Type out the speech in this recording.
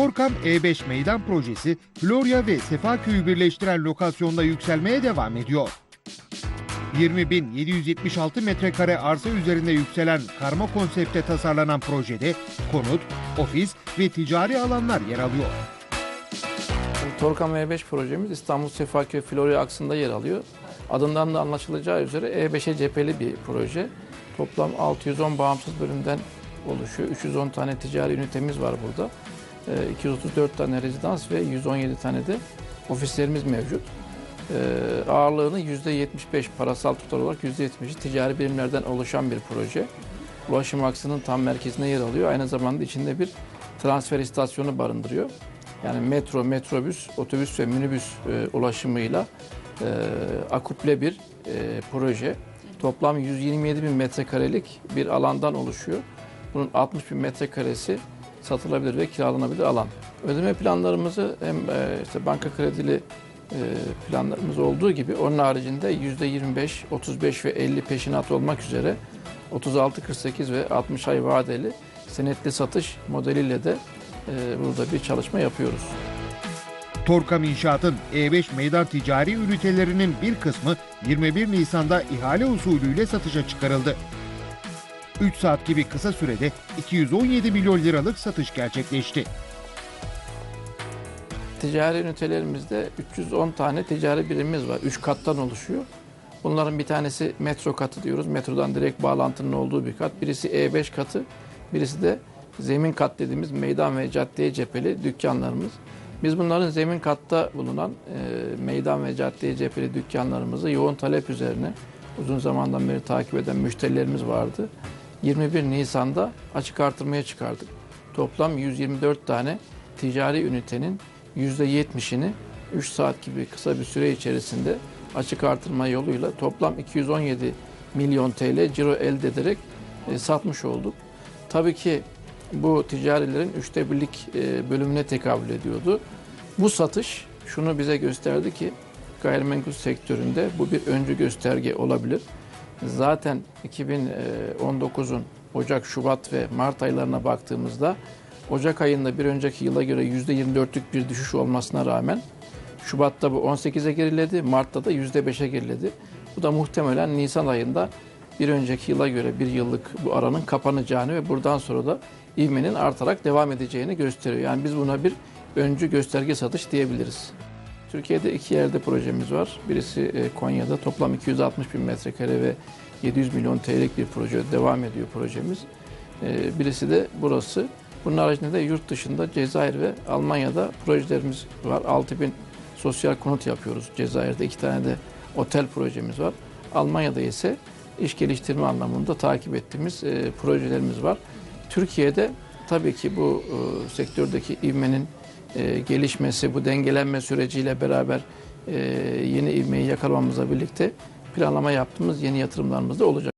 Torkam E5 meydan projesi Florya ve Sefaköy'ü birleştiren lokasyonda yükselmeye devam ediyor. 20.776 metrekare arsa üzerinde yükselen karma konsepte tasarlanan projede konut, ofis ve ticari alanlar yer alıyor. Torkam E5 projemiz İstanbul Sefaköy Florya aksında yer alıyor. Adından da anlaşılacağı üzere E5'e cepheli bir proje. Toplam 610 bağımsız bölümden oluşuyor. 310 tane ticari ünitemiz var burada. Ee, 234 tane rezidans ve 117 tane de ofislerimiz mevcut. Ee, ağırlığını %75 parasal tutar olarak %70'i ticari birimlerden oluşan bir proje. Ulaşım aksının tam merkezine yer alıyor. Aynı zamanda içinde bir transfer istasyonu barındırıyor. Yani metro, metrobüs, otobüs ve minibüs e, ulaşımıyla e, akuple bir e, proje. Toplam 127 bin metrekarelik bir alandan oluşuyor. Bunun 60 bin metrekaresi satılabilir ve kiralanabilir alan. Ödeme planlarımızı hem e, işte banka kredili e, planlarımız olduğu gibi onun haricinde %25, 35 ve 50 peşinat olmak üzere 36, 48 ve 60 ay vadeli senetli satış modeliyle de e, burada bir çalışma yapıyoruz. Torkam İnşaat'ın E5 meydan ticari ünitelerinin bir kısmı 21 Nisan'da ihale usulüyle satışa çıkarıldı. 3 saat gibi kısa sürede 217 milyon liralık satış gerçekleşti. Ticari ünitelerimizde 310 tane ticari birimimiz var. 3 kattan oluşuyor. Bunların bir tanesi metro katı diyoruz. Metrodan direkt bağlantının olduğu bir kat. Birisi E5 katı, birisi de zemin kat dediğimiz meydan ve caddeye cepheli dükkanlarımız. Biz bunların zemin katta bulunan e, meydan ve caddeye cepheli dükkanlarımızı yoğun talep üzerine uzun zamandan beri takip eden müşterilerimiz vardı. 21 Nisan'da açık artırmaya çıkardık. Toplam 124 tane ticari ünitenin %70'ini 3 saat gibi kısa bir süre içerisinde açık artırma yoluyla toplam 217 milyon TL ciro elde ederek e, satmış olduk. Tabii ki bu ticarilerin üçte birlik e, bölümüne tekabül ediyordu. Bu satış şunu bize gösterdi ki gayrimenkul sektöründe bu bir öncü gösterge olabilir. Zaten 2019'un Ocak, Şubat ve Mart aylarına baktığımızda Ocak ayında bir önceki yıla göre %24'lük bir düşüş olmasına rağmen Şubat'ta bu 18'e geriledi, Mart'ta da %5'e geriledi. Bu da muhtemelen Nisan ayında bir önceki yıla göre bir yıllık bu aranın kapanacağını ve buradan sonra da ivmenin artarak devam edeceğini gösteriyor. Yani biz buna bir öncü gösterge satış diyebiliriz. Türkiye'de iki yerde projemiz var. Birisi e, Konya'da toplam 260 bin metrekare ve 700 milyon TL'lik bir proje devam ediyor projemiz. E, Birisi de burası. Bunun haricinde de yurt dışında Cezayir ve Almanya'da projelerimiz var. 6 bin sosyal konut yapıyoruz Cezayir'de. iki tane de otel projemiz var. Almanya'da ise iş geliştirme anlamında takip ettiğimiz e, projelerimiz var. Türkiye'de tabii ki bu sektördeki ivmenin e, gelişmesi, bu dengelenme süreciyle beraber e, yeni ivmeyi yakalamamızla birlikte planlama yaptığımız yeni yatırımlarımız da olacak.